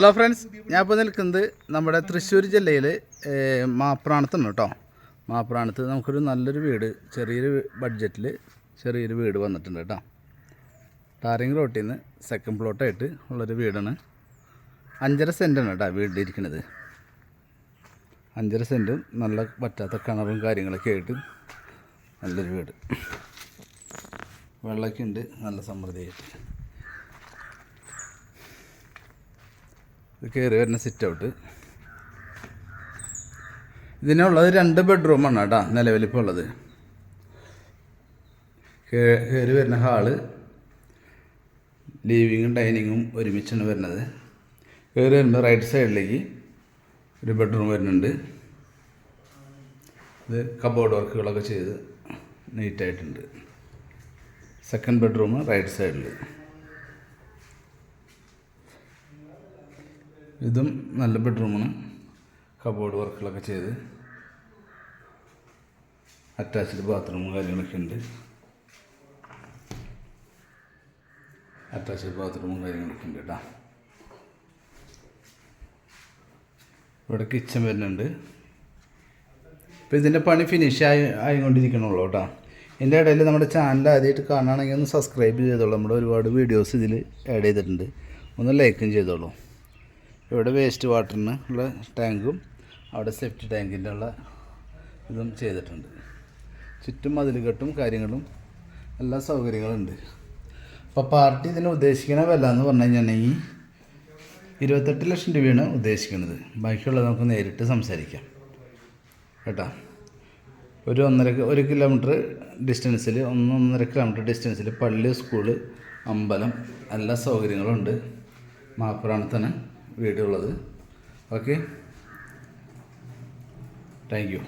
Hello friends ഞാൻ ഇപ്പോൾ നിൽക്കുന്നത് നമ്മുടെ തൃശ്ശൂർ ജില്ലയിൽ മാപ്രാണത്താണ് കേട്ടോ. മാപ്രാണത്ത് നമുക്കൊരു നല്ലൊരു വീട് ചെറിയൊരു ബഡ്ജറ്റിൽ ചെറിയൊരു വീട് വന്നിട്ടുണ്ട് കേട്ടോ. ടാറിങ് റോട്ടിൽ നിന്ന് സെക്കൻഡ് പ്ലോട്ടായിട്ട് ഉള്ളൊരു വീടാണ്. അഞ്ചര സെന്റാണ് കേട്ടോ വീടിലിരിക്കുന്നത് അഞ്ചര സെന്റും നല്ല പറ്റാത്ത കിണറും കാര്യങ്ങളൊക്കെ ആയിട്ട് നല്ലൊരു വീട്. വെള്ളമൊക്കെ ഉണ്ട് നല്ല സമൃദ്ധിയായിട്ട്. ഇത് കയറി വരുന്ന സിറ്റ് ഔട്ട് ഇതിനുള്ളത് രണ്ട് ബെഡ്റൂമാണ് കേട്ടോ നിലവിലിപ്പോൾ ഉള്ളത്. കയറി വരുന്ന ഹാൾ ലിവിങ്ങും ഡൈനിങ്ങും ഒരുമിച്ചാണ് വരുന്നത്. കയറി വരുമ്പോൾ റൈറ്റ് സൈഡിലേക്ക് ഒരു ബെഡ്റൂം വരുന്നുണ്ട്. ഇത് കബോർഡ് വർക്കുകളൊക്കെ ചെയ്ത് നീറ്റായിട്ടുണ്ട് സെക്കൻഡ് ബെഡ്റൂം റൈറ്റ് സൈഡിൽ ഇതും നല്ല ബെഡ്റൂമാണ്. കബോർഡ് വർക്കുകളൊക്കെ ചെയ്ത്. അറ്റാച്ച്ഡ് ബാത്റൂമും കാര്യങ്ങളൊക്കെ ഉണ്ട്. അറ്റാച്ച്ഡ് ബാത്റൂമും കാര്യങ്ങളൊക്കെ ഉണ്ട് കേട്ടോ ഇവിടെ കിച്ചൺ വരുന്നുണ്ട്. ഇപ്പോൾ ഇതിന്റെ പണി ഫിനിഷ് ആയി ആയിക്കൊണ്ടിരിക്കണുള്ളൂ കേട്ടോ എന്റെ ഇടയിൽ നമ്മുടെ ചാനൽ ആദ്യമായിട്ട് കാണുകയാണെങ്കിൽ ഒന്ന് സബ്സ്ക്രൈബ് ചെയ്തോളൂ. നമ്മുടെ ഒരുപാട് വീഡിയോസ് ഇതിൽ ആഡ് ചെയ്തിട്ടുണ്ട്. ഒന്ന് ലൈക്കും ചെയ്തോളൂ. ഇവിടെ വേസ്റ്റ് വാട്ടറിന് ഉള്ള ടാങ്കും അവിടെ സെഫ്റ്റി ടാങ്കിന്റെ ഉള്ള ഇതും ചെയ്തിട്ടുണ്ട്. ചുറ്റും മതിലുകെട്ടും കാര്യങ്ങളും എല്ലാ സൗകര്യങ്ങളുണ്ട്. അപ്പോൾ പാർട്ടി ഇതിന് ഉദ്ദേശിക്കുന്ന വില എന്ന് പറഞ്ഞു കഴിഞ്ഞിട്ടുണ്ടെങ്കിൽ ഇരുപത്തെട്ട് ലക്ഷം രൂപയാണ് ഉദ്ദേശിക്കുന്നത്. ബാക്കിയുള്ളത് നമുക്ക് നേരിട്ട് സംസാരിക്കാം. കേട്ടോ? ഒരു ഒന്നര ഒരു കിലോമീറ്റർ ഡിസ്റ്റൻസിൽ ഒന്ന് ഒന്നര കിലോമീറ്റർ ഡിസ്റ്റൻസിൽ പള്ളി സ്കൂൾ അമ്പലം എല്ലാ സൗകര്യങ്ങളും ഉണ്ട് മാപ്പുറാണത്താണ് വീടുള്ളത് ഓക്കെ താങ്ക് യു